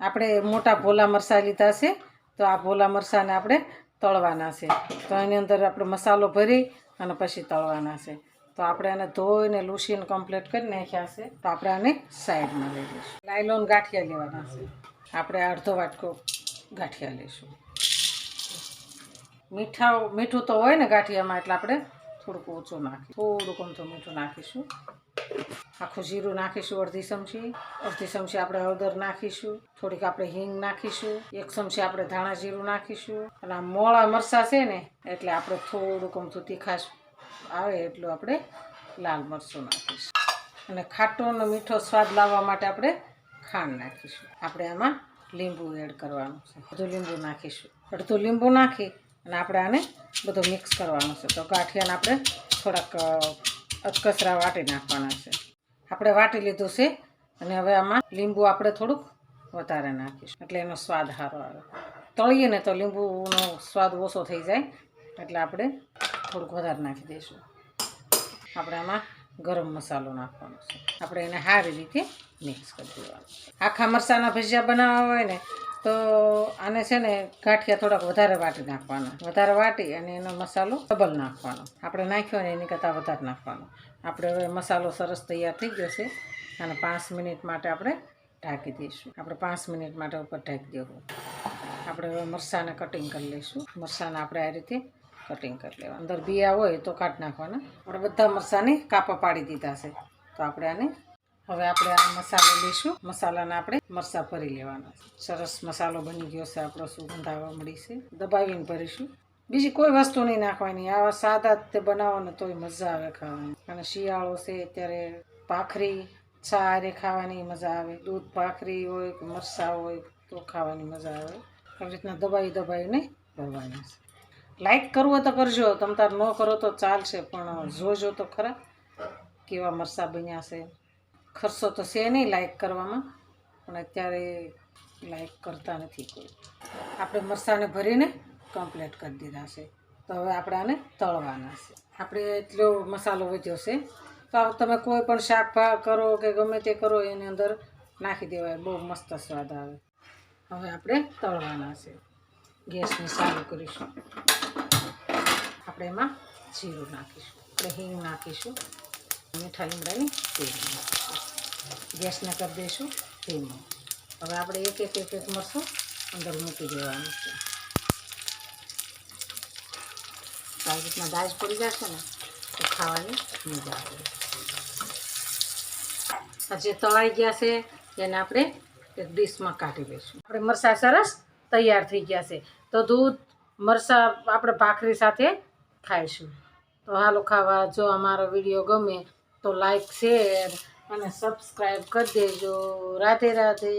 આપણે મોટા ભોલા મરચાં લીધા છે, તો આ ભોલા મરચાંને આપણે તળવાના છે. તો એની અંદર આપણે મસાલો ભરી અને પછી તળવાના છે. તો આપણે આને ધોઈને લૂસીને કમ્પ્લીટ કરી નાખ્યા છે. તો આપણે આને સાઈડમાં લઈ લઈશું. લાયલોન ગાંઠિયા લેવાના છે. આપણે અડધો વાટકો ગાંઠિયા લઈશું. મીઠા, મીઠું તો હોય ને ગાંઠિયામાં, એટલે આપણે થોડુંક ઓછું નાખીશું થોડુંક અમથું મીઠું નાખીશું. આખું જીરું નાખીશું, અડધી ચમચી. અડધી ચમચી આપણે હળદર નાખીશું, થોડીક આપણે હિંગ નાખીશું, એક ચમચી આપણે ધાણા જીરું નાખીશું. અને આ મોળા મરચાં છે ને, એટલે આપણે થોડુંક અમથું તીખાશ આવે એટલું આપણે લાલ મરચું નાખીશું. અને ખાટો અને મીઠો સ્વાદ લાવવા માટે આપણે ખાંડ નાખીશું. આપણે આમાં લીંબુ એડ કરવાનું છે. બધું લીંબુ નાખીશું. અડધું લીંબુ નાખી અને આપણે આને બધું મિક્સ કરવાનું છે. તો ગાંઠિયાને આપણે થોડાક અ, વાટી નાખવાના છે. આપણે વાટી લીધું છે અને હવે આમાં લીંબુ આપણે થોડુંક વધારે નાખીશું. એટલે એનો સ્વાદ સારો આવે. તળીએ ને તો લીંબુનો સ્વાદ ઓછો થઈ જાય. એટલે આપણે થોડુંક વધારે નાખી દઈશું. આપણે આમાં ગરમ મસાલો નાખવાનો છે. આપણે એને સારી રીતે મિક્સ કરી દેવાનું આખા મરચાંના ભજીયા બનાવવા હોય ને, તો આને છે ને ગાંઠિયા થોડાક વધારે વાટી નાખવાના. વધારે વાટી અને એનો મસાલો ડબલ નાખવાનો. આપણે નાખ્યો ને એની કરતાં વધારે નાખવાનો. આપણે હવે મસાલો સરસ તૈયાર થઈ ગયો છે. અને પાંચ મિનિટ માટે આપણે ઢાંકી દઈશું. આપણે પાંચ મિનિટ માટે ઉપર ઢાંકી દેવું. આપણે હવે મરચાંને કટિંગ કરી લઈશું. મરચાંને આપણે આ રીતે કટિંગ કરી લેવા અંદર બિયા હોય તો કાઢી નાખવાના. આપણે બધા મરચાંને કાપા પાડી દીધા છે. તો આપણે આને હવે આપણે આ મસાલો લઈશું. મસાલાને આપણે મરચાં ભરી લેવાના. સરસ મસાલો બની ગયો છે આપણો સુગંધ આવવા મળી છે. દબાવીને ભરીશું. બીજી કોઈ વસ્તુ નહીં નાખવાની. આવા સાદા તે બનાવો ને તોય મજા આવે ખાવાની. અને શિયાળો છે ત્યારે ભાખરી છારે ખાવાની મજા આવે. દૂધ ભાખરી હોય કે મરચાં હોય તો ખાવાની મજા આવે. આવી રીતના દબાઈ દબાઈને ભરવાની છે. લાઈક કરવો તો કરજો. તમ તાર ન કરો તો ચાલશે, પણ જોજો તો ખરા. કેવા મરસા બન્યા છે. ખર્ચો તો છે નહીં લાઈક કરવામાં, પણ અત્યારે લાઈક કરતા નથી કોઈ. આપણે મરસાને ભરીને કમ્પ્લીટ કરી દીધા છે. તો હવે આપણે આને તળવાના છે. આપણે એટલો મસાલો વધ્યો છે. તો તમે કોઈ પણ શાક ભાગ કરો કે ગમે તે કરો, એની અંદર નાખી દેવાય. બહુ મસ્ત સ્વાદ આવે. હવે આપણે તળવાના છે. ગેસને ચાલુ કરીશું. આપણે એમાં જીરું નાખીશું, આપણે હિંગ નાખીશું, મીઠા લીમડાની તેલ ગેસને કરી દઈશું ધીમો. હવે આપણે એક એક એક એક મરસું અંદર મૂકી દેવાનું છે. આવી રીતના દાજ પડી જશે ને, તો ખાવાની મજા આવે. જે તળાઈ ગયા છે, એને આપણે એક ડીશમાં કાઢી લઈશું. આપણે મરસા સરસ તૈયાર થઈ ગયા છે. તો દૂધ મરસા આપણે ભાખરી સાથે ખાઈશું. તો હાલો ખાવા, જો અમારો વીડિયો ગમે તો લાઈક શેર અને સબસ્ક્રાઈબ કરી દેજો. રાધે રાધે.